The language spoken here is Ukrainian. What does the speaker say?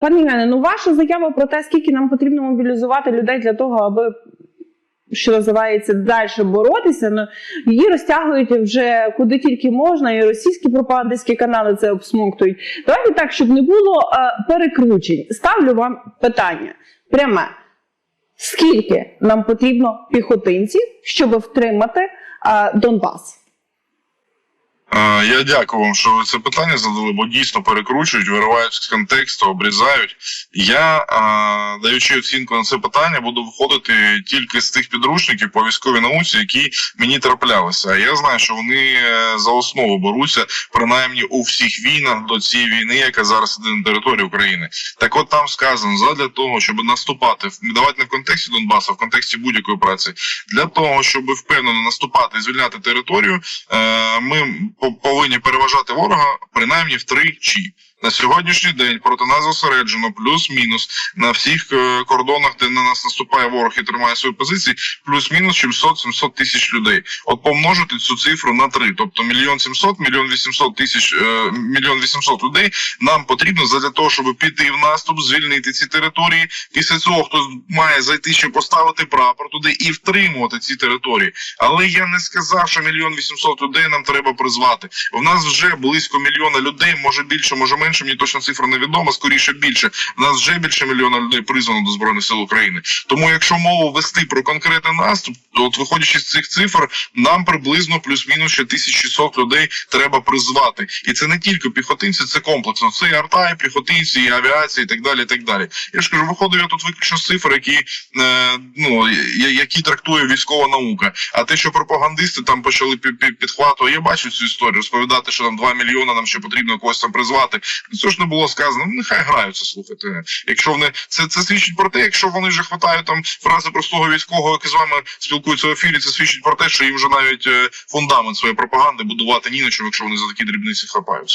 Пане Євгене, ну ваша заява про те, скільки нам потрібно мобілізувати людей для того, аби що називається далі боротися, ну її розтягують вже куди тільки можна, і російські пропагандистські канали це обсмоктують. Давайте так, щоб не було е, перекручень. Ставлю вам питання пряме. Скільки нам потрібно піхотинців, щоб втримати е, Донбас? Е, Я дякую вам, що ви це питання задали, бо дійсно перекручують, виривають з контексту, обрізають. Я, е, даючи оцінку на це питання, буду виходити тільки з тих підручників по військовій науці, які мені траплялися. Я знаю, що вони е, за основу беруться, принаймні у всіх війнах до цієї війни, яка зараз іде на території України. Так от там сказано, задля того, щоб наступати, давайте не в контексті Донбасу, а в контексті будь-якої праці, для того, щоб впевнено наступати і звільняти територію, ми по- повинні переважати ворога принаймні втричі. На сьогоднішній день проти нас зосереджено плюс-мінус на всіх е, кордонах, де на нас наступає ворог і тримає свої позиції, плюс-мінус 700-700 тисяч людей. От помножити цю цифру на три, тобто мільйон сімсот, мільйон вісімсот тисяч, е, мільйон вісімсот людей нам потрібно для того, щоб піти в наступ, звільнити ці території. Після цього хтось має зайти, ще поставити прапор туди і втримувати ці території. Але я не сказав, що мільйон вісімсот людей нам треба призвати. У нас вже близько мільйона людей, може більше, може менше. Мені точно цифра невідома, скоріше більше. У нас вже більше мільйона людей призвано до збройних сил України. Тому, якщо мову вести про конкретний наступ, то от виходячи з цих цифр, нам приблизно плюс-мінус ще 1600 людей треба призвати. І це не тільки піхотинці, це комплексно. Це і арта, і піхотинці, і авіація, і так далі. І так далі. Я ж кажу, виходив я тут виключно з цифр, які е, ну які трактує військова наука. А те, що пропагандисти там почали пі- пі- підхватувати, я бачу цю історію, розповідати, що там 2 мільйони нам ще потрібно когось там призвати. Це ж не було сказано. Ну, нехай граються, слухайте. Якщо вони це, це свідчить про те, якщо вони вже хватають там фрази простого військового, який з вами спілкуються в ефірі, це свідчить про те, що їм вже навіть е, фундамент своєї пропаганди будувати ні на чому, якщо вони за такі дрібниці хапаються.